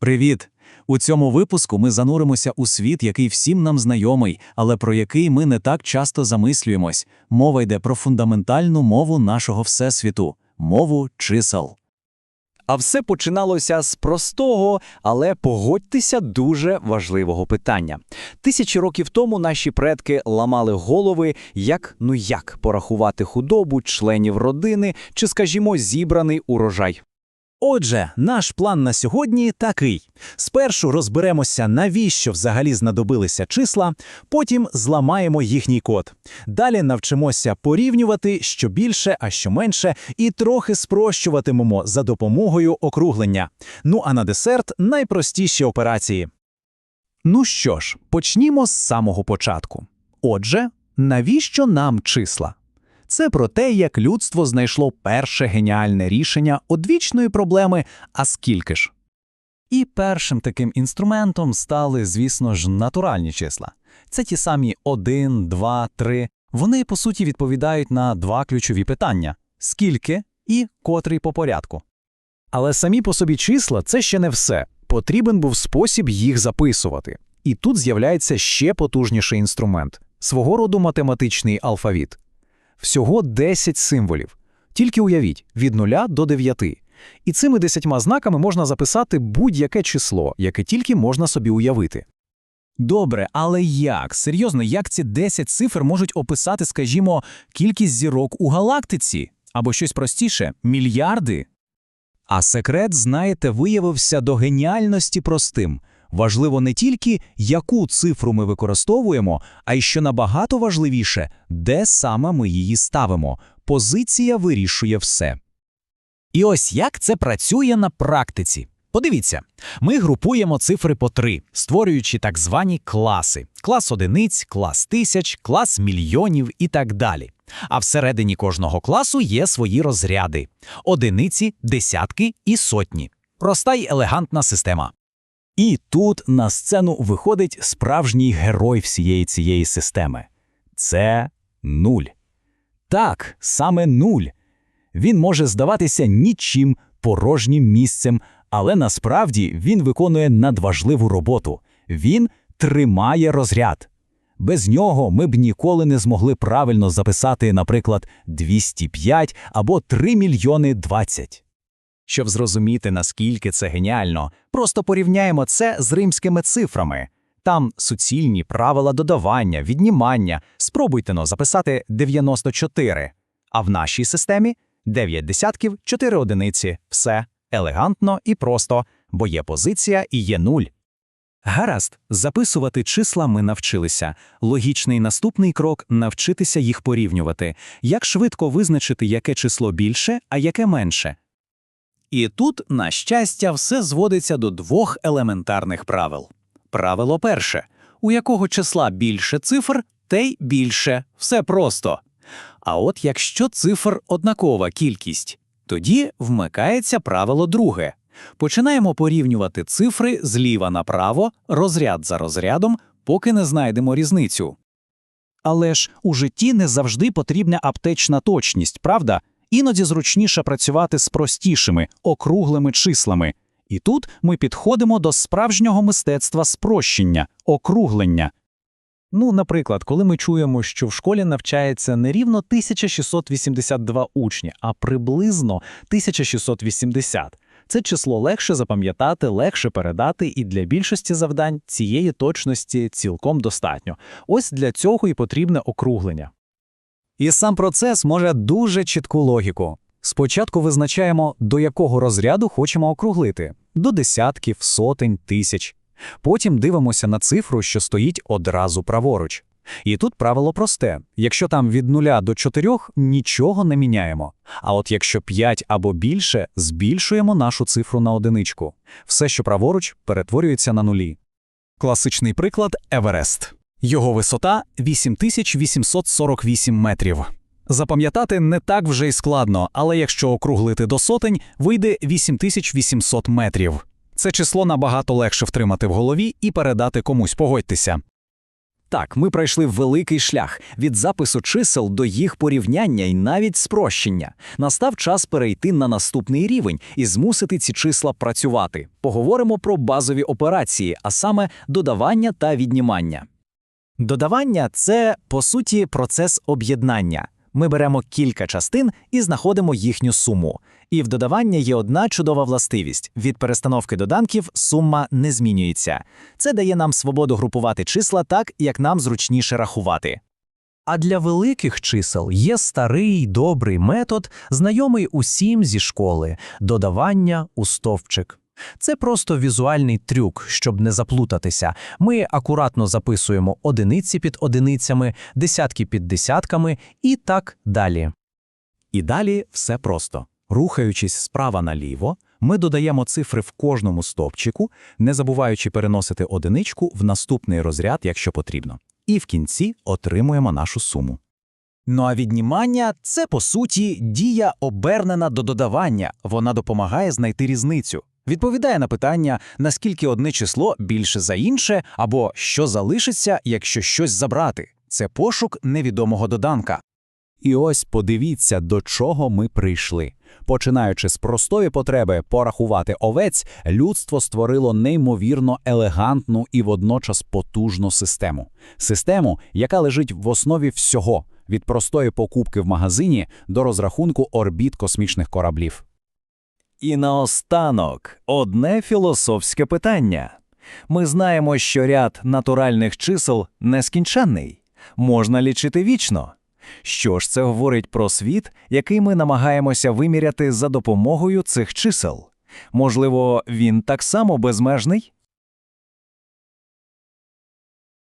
Привіт! У цьому випуску ми зануримося у світ, який всім нам знайомий, але про який ми не так часто замислюємось. Мова йде про фундаментальну мову нашого всесвіту мову чисел. А все починалося з простого, але погодьтеся, дуже важливого питання. Тисячі років тому наші предки ламали голови, як ну як порахувати худобу, членів родини чи, скажімо, зібраний урожай. Отже, наш план на сьогодні такий: спершу розберемося, навіщо взагалі знадобилися числа, потім зламаємо їхній код. Далі навчимося порівнювати, що більше, а що менше, і трохи спрощуватимемо за допомогою округлення. Ну а на десерт найпростіші операції. Ну що ж, почнімо з самого початку. Отже, навіщо нам числа? Це про те, як людство знайшло перше геніальне рішення одвічної проблеми «а скільки ж?». І першим таким інструментом стали, звісно ж, натуральні числа. Це ті самі 1, 2, 3. Вони, по суті, відповідають на два ключові питання – скільки і котрий по порядку. Але самі по собі числа – це ще не все. Потрібен був спосіб їх записувати. І тут з'являється ще потужніший інструмент – свого роду математичний алфавіт. Всього 10 символів. Тільки уявіть, від 0 до 9. І цими 10 знаками можна записати будь-яке число, яке тільки можна собі уявити. Добре, але як? Серйозно, як ці 10 цифр можуть описати, скажімо, кількість зірок у галактиці? Або щось простіше мільярди? А секрет, знаєте, виявився до геніальності простим. Важливо не тільки, яку цифру ми використовуємо, а й що набагато важливіше, де саме ми її ставимо. Позиція вирішує все. І ось як це працює на практиці. Подивіться, ми групуємо цифри по три, створюючи так звані класи: клас одиниць, клас тисяч, клас мільйонів і так далі. А всередині кожного класу є свої розряди: одиниці, десятки і сотні. Проста й елегантна система. І тут на сцену виходить справжній герой всієї цієї системи. Це нуль. Так, саме нуль. Він може здаватися нічим порожнім місцем, але насправді він виконує надважливу роботу. Він тримає розряд. Без нього ми б ніколи не змогли правильно записати, наприклад, 205 або 3 мільйони 20. Щоб зрозуміти, наскільки це геніально, просто порівняємо це з римськими цифрами. Там суцільні правила додавання, віднімання. Спробуйте но записати 94. А в нашій системі 9 десятків, 4 одиниці. Все елегантно і просто, бо є позиція і є нуль. Гаразд, записувати числа ми навчилися. Логічний наступний крок навчитися їх порівнювати. Як швидко визначити, яке число більше, а яке менше. І тут, на щастя, все зводиться до двох елементарних правил. Правило перше у якого числа більше цифр, те й більше. Все просто. А от якщо цифр однакова кількість, тоді вмикається правило друге. Починаємо порівнювати цифри зліва направо, розряд за розрядом, поки не знайдемо різницю. Але ж у житті не завжди потрібна аптечна точність, правда? Іноді зручніше працювати з простішими, округлими числами. І тут ми підходимо до справжнього мистецтва спрощення, округлення. Ну, наприклад, коли ми чуємо, що в школі навчається не рівно 1682 учні, а приблизно 1680. Це число легше запам'ятати, легше передати, і для більшості завдань цієї точності цілком достатньо. Ось для цього і потрібне округлення. І сам процес може дуже чітку логіку. Спочатку визначаємо, до якого розряду хочемо округлити до десятків, сотень, тисяч. Потім дивимося на цифру, що стоїть одразу праворуч. І тут правило просте: якщо там від 0 до 4 нічого не міняємо. А от якщо 5 або більше, збільшуємо нашу цифру на одиничку. Все, що праворуч, перетворюється на нулі. Класичний приклад Еверест. Його висота 8848 метрів. Запам'ятати не так вже й складно, але якщо округлити до сотень, вийде 8800 метрів. Це число набагато легше втримати в голові і передати комусь, погодьтеся. Так, ми пройшли великий шлях від запису чисел до їх порівняння і навіть спрощення. Настав час перейти на наступний рівень і змусити ці числа працювати. Поговоримо про базові операції, а саме додавання та віднімання. Додавання це, по суті, процес об'єднання. Ми беремо кілька частин і знаходимо їхню суму. І в додавання є одна чудова властивість: від перестановки доданків сума не змінюється. Це дає нам свободу групувати числа так, як нам зручніше рахувати. А для великих чисел є старий добрий метод, знайомий усім зі школи додавання у стовпчик. Це просто візуальний трюк, щоб не заплутатися. Ми акуратно записуємо одиниці під одиницями, десятки під десятками і так далі. І далі все просто. Рухаючись справа наліво, ми додаємо цифри в кожному стовпчику, не забуваючи переносити одиничку в наступний розряд, якщо потрібно. І в кінці отримуємо нашу суму. Ну а віднімання це по суті дія обернена до додавання. Вона допомагає знайти різницю. Відповідає на питання, наскільки одне число більше за інше, або що залишиться, якщо щось забрати. Це пошук невідомого доданка. І ось подивіться, до чого ми прийшли. Починаючи з простої потреби порахувати овець, людство створило неймовірно елегантну і водночас потужну систему. Систему, яка лежить в основі всього – від простої покупки в магазині до розрахунку орбіт космічних кораблів. І наостанок одне філософське питання. Ми знаємо, що ряд натуральних чисел нескінченний, можна лічити вічно. Що ж це говорить про світ, який ми намагаємося виміряти за допомогою цих чисел? Можливо, він так само безмежний?